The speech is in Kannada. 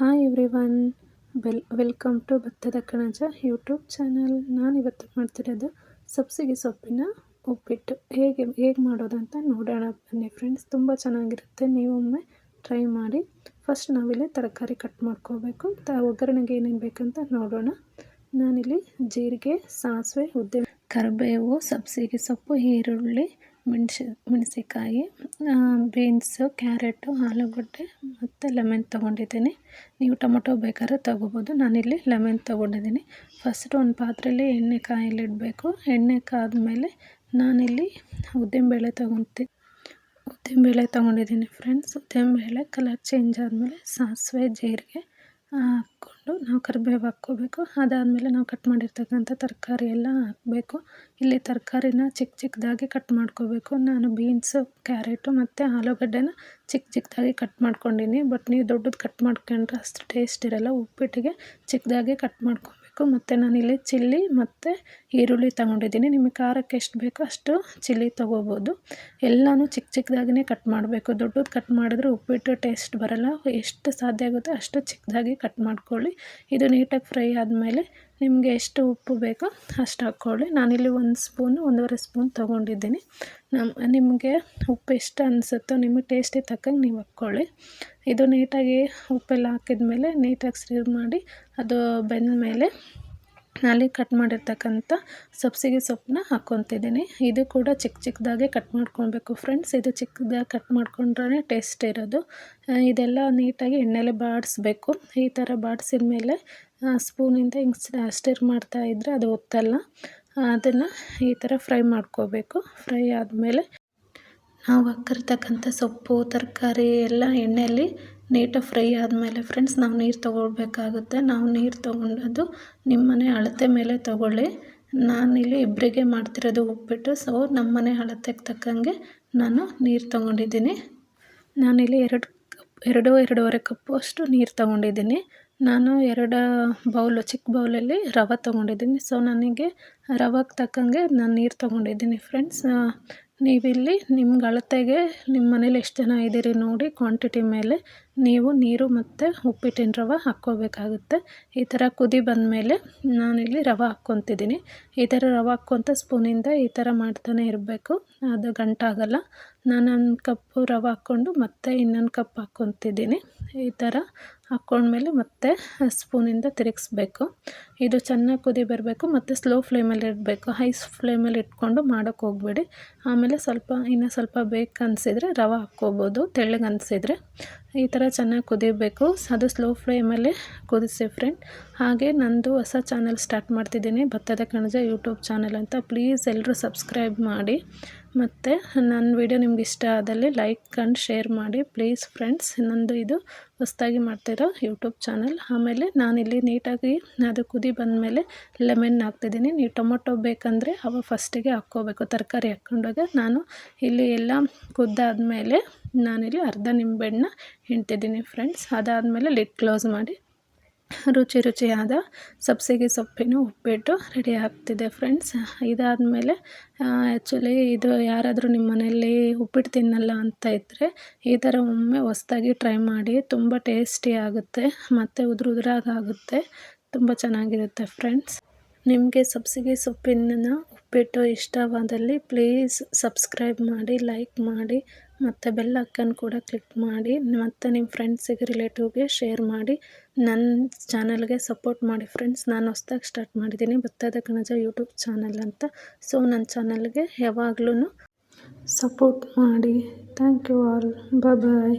Hi everyone well welcome to ಭತ್ತದ ಕಣಜ ಯೂಟ್ಯೂಬ್ ಚಾನಲ್ ನಾನು ಇವತ್ತು ಮಾಡ್ತಿರೋದು ಸಬ್ಸಿಗೆ ಸೊಪ್ಪಿನ ಉಪ್ಪಿಟ್ಟು. ಹೇಗೆ ಹೇಗೆ ಮಾಡೋದಂತ ನೋಡೋಣ. ಬನ್ನಿ ಫ್ರೆಂಡ್ಸ್ ತುಂಬ ಚೆನ್ನಾಗಿರುತ್ತೆ. ನೀವೊಮ್ಮೆ ಟ್ರೈ ಮಾಡಿ. ಫಸ್ಟ್ ನಾವಿಲ್ಲಿ ತರಕಾರಿ ಕಟ್ ಮಾಡ್ಕೋಬೇಕು. ತ, ಒಗ್ಗರಣೆಗೆ ಏನೇನು ಬೇಕಂತ ನೋಡೋಣ. ನಾನಿಲ್ಲಿ ಜೀರಿಗೆ, ಸಾಸಿವೆ ಉದ್ದೆ ಕರಿಬೇವು, ಸಬ್ಸಿಗೆ ಸೊಪ್ಪು, ಈರುಳ್ಳಿ, ಮೆಣಸಿ ಮೆಣಸಿಕಾಯಿ ಬೀನ್ಸು, ಕ್ಯಾರೆಟು, ಆಲೂಗಡ್ಡೆ ಮತ್ತು ಲೆಮನ್ ತೊಗೊಂಡಿದ್ದೀನಿ. ನೀವು ಟೊಮೊಟೊ ಬೇಕಾದ್ರೆ ತೊಗೋಬೋದು. ನಾನಿಲ್ಲಿ ಲೆಮನ್ ತೊಗೊಂಡಿದ್ದೀನಿ. ಫಸ್ಟ್ ಒಂದು ಪಾತ್ರೆಯಲ್ಲಿ ಎಣ್ಣೆ ಕಾಯಲಿಡಬೇಕು ಎಣ್ಣೆ ಕಾದ್ಮೇಲೆ ನಾನಿಲ್ಲಿ ಉದ್ದಿನಬೇಳೆ ತೊಗೊತೀನಿ ಉದ್ದಿನಬೇಳೆ ತೊಗೊಂಡಿದ್ದೀನಿ ಫ್ರೆಂಡ್ಸ್ ಉದ್ದಿನಬೇಳೆ ಕಲರ್ ಚೇಂಜ್ ಆದಮೇಲೆ ಸಾಸಿವೆ, ಜೀರಿಗೆ ಹಾಕ್ಕೊಂಡು ನಾವು ಕರಿಬೇವು ಹಾಕ್ಕೋಬೇಕು. ಅದಾದಮೇಲೆ ನಾವು ಕಟ್ ಮಾಡಿರ್ತಕ್ಕಂಥ ತರಕಾರಿ ಎಲ್ಲ ಹಾಕಬೇಕು. ಇಲ್ಲಿ ತರಕಾರಿನ ಚಿಕ್ಕ ಚಿಕ್ಕದಾಗಿ ಕಟ್ ಮಾಡ್ಕೋಬೇಕು. ನಾನು ಬೀನ್ಸು ಕ್ಯಾರೆಟು ಮತ್ತು ಆಲೂಗಡ್ಡೆನ ಚಿಕ್ಕ ಚಿಕ್ಕದಾಗಿ ಕಟ್ ಮಾಡ್ಕೊಂಡಿನಿ. ಬಟ್ ನೀವು ದೊಡ್ಡದು ಕಟ್ ಮಾಡ್ಕೊಂಡ್ರೆ ಅಷ್ಟು ಟೇಸ್ಟ್ ಇರೋಲ್ಲ. ಉಪ್ಪಿಟ್ಟಿಗೆ ಚಿಕ್ಕದಾಗಿ ಕಟ್ ಮಾಡ್ಕೊ ಮತ್ತು ನಾನಿಲ್ಲಿ ಚಿಲ್ಲಿ ಮತ್ತು ಈರುಳ್ಳಿ ತಗೊಂಡಿದ್ದೀನಿ. ನಿಮಗೆ ಖಾರಕ್ಕೆ ಎಷ್ಟು ಬೇಕೋ ಅಷ್ಟು ಚಿಲ್ಲಿ ತೊಗೋಬೋದು. ಎಲ್ಲನೂ ಚಿಕ್ಕ ಚಿಕ್ಕದಾಗಿಯೇ ಕಟ್ ಮಾಡಬೇಕು. ದೊಡ್ಡದು ಕಟ್ ಮಾಡಿದ್ರೆ ಉಪ್ಪಿಟ್ಟು ಟೇಸ್ಟ್ ಬರೋಲ್ಲ. ಎಷ್ಟು ಸಾಧ್ಯ ಆಗುತ್ತೆ ಅಷ್ಟು ಚಿಕ್ಕದಾಗಿ ಕಟ್ ಮಾಡ್ಕೊಳ್ಳಿ. ಇದು ನೀಟಾಗಿ ಫ್ರೈ ಆದಮೇಲೆ ನಿಮಗೆ ಎಷ್ಟು ಉಪ್ಪು ಬೇಕೋ ಅಷ್ಟು ಹಾಕ್ಕೊಳ್ಳಿ. ನಾನಿಲ್ಲಿ ಒಂದು ಸ್ಪೂನು, ಒಂದೂವರೆ ಸ್ಪೂನ್ ತೊಗೊಂಡಿದ್ದೀನಿ. ನಮ್ಮ ನಿಮಗೆ ಉಪ್ಪು ಎಷ್ಟು ಅನಿಸುತ್ತೋ ನಿಮ್ಮ ಟೇಸ್ಟಿಗೆ ತಕ್ಕಂಗೆ ನೀವು ಹಾಕ್ಕೊಳ್ಳಿ. ಇದು ನೀಟಾಗಿ ಉಪ್ಪೆಲ್ಲ ಹಾಕಿದ ಮೇಲೆ ನೀಟಾಗಿ ಸ್ಟಿರ್ ಮಾಡಿ, ಅದು ಬೆಂದ ಮೇಲೆ ಕಟ್ ಮಾಡಿರ್ತಕ್ಕಂಥ ಸಬ್ಸಿಗೆ ಸೊಪ್ಪನ್ನ ಹಾಕ್ಕೊತಿದ್ದೀನಿ. ಇದು ಕೂಡ ಚಿಕ್ಕ ಚಿಕ್ಕದಾಗೆ ಕಟ್ ಮಾಡ್ಕೊಳ್ಬೇಕು ಫ್ರೆಂಡ್ಸ್ ಇದು ಚಿಕ್ಕದಾಗಿ ಕಟ್ ಮಾಡ್ಕೊಂಡ್ರೆ ಟೇಸ್ಟ್ ಇರೋದು. ಇದೆಲ್ಲ ನೀಟಾಗಿ ಎಣ್ಣೆಲೆ ಬಾಡಿಸ್ಬೇಕು. ಈ ಥರ ಬಾಡಿಸಿದ ಮೇಲೆ ಸ್ಪೂನಿಂದ ಹಿಂಗೆ ಸ್ಟಿರ್ ಮಾಡ್ತಾಯಿದ್ರೆ ಅದು ಒತ್ತಲ್ಲ. ಅದನ್ನು ಈ ಥರ ಫ್ರೈ ಮಾಡ್ಕೋಬೇಕು. ಫ್ರೈ ಆದಮೇಲೆ ನಾವು ಹಾಕಿರ್ತಕ್ಕಂಥ ಸೊಪ್ಪು, ತರಕಾರಿ ಎಲ್ಲ ಎಣ್ಣೆಯಲ್ಲಿ ನೀಟಾಗಿ ಫ್ರೈ ಆದಮೇಲೆ ಫ್ರೆಂಡ್ಸ್ ನಾವು ನೀರು ತೊಗೊಳ್ಬೇಕಾಗುತ್ತೆ. ನಾವು ನೀರು ತೊಗೊಂಡದು ನಿಮ್ಮನೆ ಅಳತೆ ಮೇಲೆ ತೊಗೊಳ್ಳಿ. ನಾನಿಲ್ಲಿ ಇಬ್ಬರಿಗೆ ಮಾಡ್ತಿರೋದು ಉಪ್ಪಿಟ್ಟು ಸೊ ನಮ್ಮನೆ ಅಳತೆಗೆ ತಕ್ಕಂಗೆ ನಾನು ನೀರು ತೊಗೊಂಡಿದ್ದೀನಿ. ನಾನಿಲ್ಲಿ ಎರಡು ಎರಡು ಎರಡೂವರೆ ಕಪ್ಪು ಅಷ್ಟು ನೀರು ತಗೊಂಡಿದ್ದೀನಿ. ನಾನು ಎರಡು ಬೌಲು ಚಿಕ್ಕ ಬೌಲಲ್ಲಿ ರವೆ ತಗೊಂಡಿದ್ದೀನಿ. ಸೊ ನನಗೆ ರವೆಗೆ ತಕ್ಕಂಗೆ ನಾನು ನೀರು ತಗೊಂಡಿದ್ದೀನಿ ಫ್ರೆಂಡ್ಸ್ ನೀವಿಲ್ಲಿ ನಿಮ್ಗೆ ಅಳತೆಗೆ ನಿಮ್ಮ ಮನೇಲಿ ಎಷ್ಟು ಜನ ಇದ್ದೀರಿ ನೋಡಿ ಕ್ವಾಂಟಿಟಿ ಮೇಲೆ ನೀವು ನೀರು ಮತ್ತು ಉಪ್ಪಿಟ್ಟಿನ ರವೆ ಹಾಕ್ಕೋಬೇಕಾಗುತ್ತೆ. ಈ ಥರ ಕುದಿ ಬಂದಮೇಲೆ ನಾನಿಲ್ಲಿ ರವೆ ಹಾಕ್ಕೊತಿದ್ದೀನಿ. ಈ ಥರ ರವೆ ಹಾಕ್ಕೊತ ಸ್ಪೂನಿಂದ ಈ ಥರ ಮಾಡ್ತಾನೆ ಇರಬೇಕು. ಅದು ಗಂಟಾಗಲ್ಲ. ನಾನು ಒಂದು ಕಪ್ಪು ರವೆ ಹಾಕ್ಕೊಂಡು ಮತ್ತೆ ಇನ್ನೊಂದು ಕಪ್ ಹಾಕ್ಕೊತಿದ್ದೀನಿ. ಈ ಥರ ಹಾಕ್ಕೊಂಡ್ಮೇಲೆ ಮತ್ತೆ ಸ್ಪೂನಿಂದ ತಿರುಗಿಸ್ಬೇಕು. ಇದು ಚೆನ್ನಾಗಿ ಕುದಿ ಬರಬೇಕು ಮತ್ತು ಸ್ಲೋ ಫ್ಲೇಮಲ್ಲಿ ಇಡಬೇಕು. ಹೈ ಫ್ಲೇಮಲ್ಲಿ ಇಟ್ಕೊಂಡು ಮಾಡೋಕ್ಕೆ ಹೋಗಬೇಡಿ. ಆಮೇಲೆ ಸ್ವಲ್ಪ, ಇನ್ನೂ ಸ್ವಲ್ಪ ಬೇಕು ಅನಿಸಿದ್ರೆ ರವೆ ಹಾಕ್ಕೋಬೋದು ತೆಳ್ಳಗೆ ಅನಿಸಿದ್ರೆ ಈ ಥರ ಚೆನ್ನಾಗಿ ಕುದಿಬೇಕು ಅದು ಸ್ಲೋ ಫ್ಲೇಮಲ್ಲಿ ಕುದಿಸಿ ಫ್ರೆಂಡ್ ಹಾಗೆ ನಂದು ಹೊಸ ಚಾನಲ್ ಸ್ಟಾರ್ಟ್ ಮಾಡ್ತಿದ್ದೀನಿ. ಭತ್ತದ ಕಣಜ ಯೂಟ್ಯೂಬ್ ಚಾನಲ್ ಅಂತ. ಪ್ಲೀಸ್ ಎಲ್ಲರೂ ಸಬ್ಸ್ಕ್ರೈಬ್ ಮಾಡಿ. ಮತ್ತು ನನ್ನ ವಿಡಿಯೋ ನಿಮ್ಗೆ ಇಷ್ಟ ಆದಲ್ಲಿ ಲೈಕ್ ಆ್ಯಂಡ್ ಶೇರ್ ಮಾಡಿ. ಪ್ಲೀಸ್ ಫ್ರೆಂಡ್ಸ್ ನಂದು ಇದು ಹೊಸದಾಗಿ ಮಾಡ್ತಿರೋ ಯೂಟ್ಯೂಬ್ ಚಾನಲ್ ಆಮೇಲೆ ನಾನಿಲ್ಲಿ ನೀಟಾಗಿ ಅದು ಕುದಿ ಬಂದಮೇಲೆ ಲೆಮನ್ ಹಾಕ್ತಿದ್ದೀನಿ. ನೀವು ಟೊಮೊಟೊ ಬೇಕಂದರೆ ಅವ ಫಸ್ಟಿಗೆ ಹಾಕ್ಕೋಬೇಕು. ತರಕಾರಿ ಹಾಕ್ಕೊಂಡಾಗ ನಾನು ಇಲ್ಲಿ ಎಲ್ಲ ಕುದ್ದಾದಮೇಲೆ ನಾನಿಲ್ಲಿ ಅರ್ಧ ನಿಂಬೆಹಣ್ಣ ಹಿಂಡ್ತಿದ್ದೀನಿ ಫ್ರೆಂಡ್ಸ್ ಅದಾದಮೇಲೆ ಲಿಡ್ ಕ್ಲೋಸ್ ಮಾಡಿ ರುಚಿ ರುಚಿಯಾದ ಸಬ್ಸಿಗೆ ಸೊಪ್ಪಿನ ಉಪ್ಪಿಟ್ಟು ರೆಡಿ ಆಗ್ತಿದೆ ಫ್ರೆಂಡ್ಸ್ ಇದಾದಮೇಲೆ ಆ್ಯಕ್ಚುಲಿ ಇದು ಯಾರಾದರೂ ನಿಮ್ಮ ಮನೆಯಲ್ಲಿ ಉಪ್ಪಿಟ್ಟು ತಿನ್ನಲ್ಲ ಅಂತ ಇದ್ದರೆ ಈ ಥರ ಒಮ್ಮೆ ಹೊಸ್ದಾಗಿ ಟ್ರೈ ಮಾಡಿ ತುಂಬ ಟೇಸ್ಟಿ ಆಗುತ್ತೆ, ಮತ್ತು ಉದುರು ಉದುರಾಗುತ್ತೆ ತುಂಬ ಚೆನ್ನಾಗಿರುತ್ತೆ ಫ್ರೆಂಡ್ಸ್ ನಿಮಗೆ ಸಬ್ಸಿಗೆ ಸೊಪ್ಪಿನ ಉಪ್ಪಿಟ್ಟು ಇಷ್ಟವಾದಲ್ಲಿ ಪ್ಲೀಸ್ ಸಬ್ಸ್ಕ್ರೈಬ್ ಮಾಡಿ ಲೈಕ್ ಮಾಡಿ ಮತ್ತು ಬೆಲ್ ಐಕನ್ ಕೂಡ ಕ್ಲಿಕ್ ಮಾಡಿ, ಮತ್ತು ನಿಮ್ಮ ಫ್ರೆಂಡ್ಸಿಗೆ ರಿಲೇಟಿವ್ಗೆ ಶೇರ್ ಮಾಡಿ ನನ್ನ ಚಾನಲ್ಗೆ ಸಪೋರ್ಟ್ ಮಾಡಿ ಫ್ರೆಂಡ್ಸ್ ನಾನು ಹೊಸ್ದಾಗಿ ಸ್ಟಾರ್ಟ್ ಮಾಡಿದ್ದೀನಿ ಭತ್ತದ ಕಣಜ ಯೂಟ್ಯೂಬ್ ಚಾನಲ್ ಅಂತ. ಸೊ ನನ್ನ ಚಾನಲ್ಗೆ ಯಾವಾಗ್ಲೂ ಸಪೋರ್ಟ್ ಮಾಡಿ. Thank you all bye